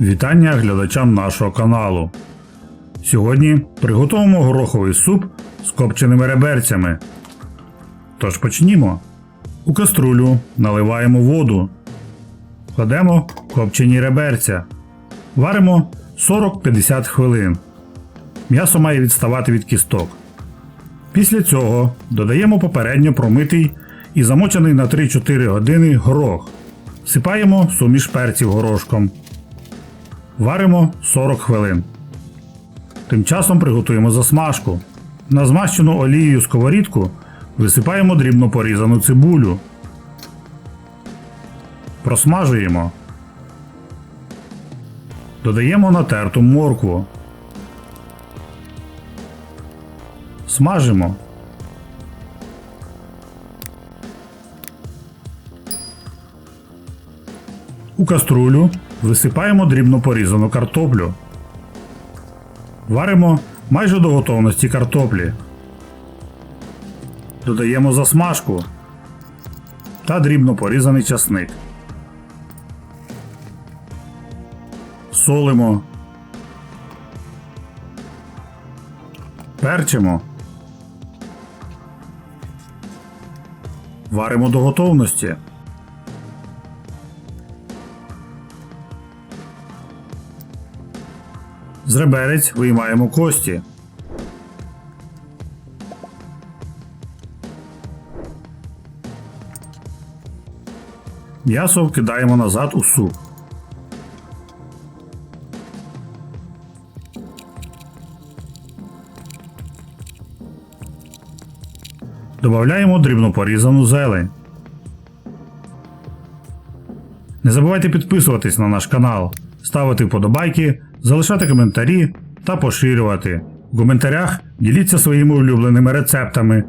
Вітання глядачам нашого каналу. Сьогодні приготуємо гороховий суп з копченими реберцями. Тож почнімо. У каструлю наливаємо воду. Кладемо копчені реберця. Варимо 40-50 хвилин. М'ясо має відставати від кісток. Після цього додаємо попередньо промитий і замочений на 3-4 години горох. Всипаємо суміш перців горошком. Варимо 40 хвилин. Тим часом приготуємо засмажку. На змащену олією сковорідку висипаємо дрібно порізану цибулю. Просмажуємо. Додаємо натерту моркву. Смажимо. У каструлю висипаємо дрібно порізану картоплю. Варимо майже до готовності картоплі. Додаємо засмажку та дрібно порізаний часник. Солимо. Перчимо. Варимо до готовності. З реберець виймаємо кості. М'ясо вкидаємо назад у суп. Додаємо дрібно порізану зелень. Не забувайте підписуватись на наш канал, ставити вподобайки, залишати коментарі та поширювати. В коментарях діліться своїми улюбленими рецептами.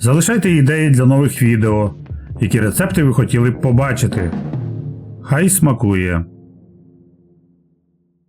Залишайте ідеї для нових відео, які рецепти ви хотіли б побачити. Хай смакує!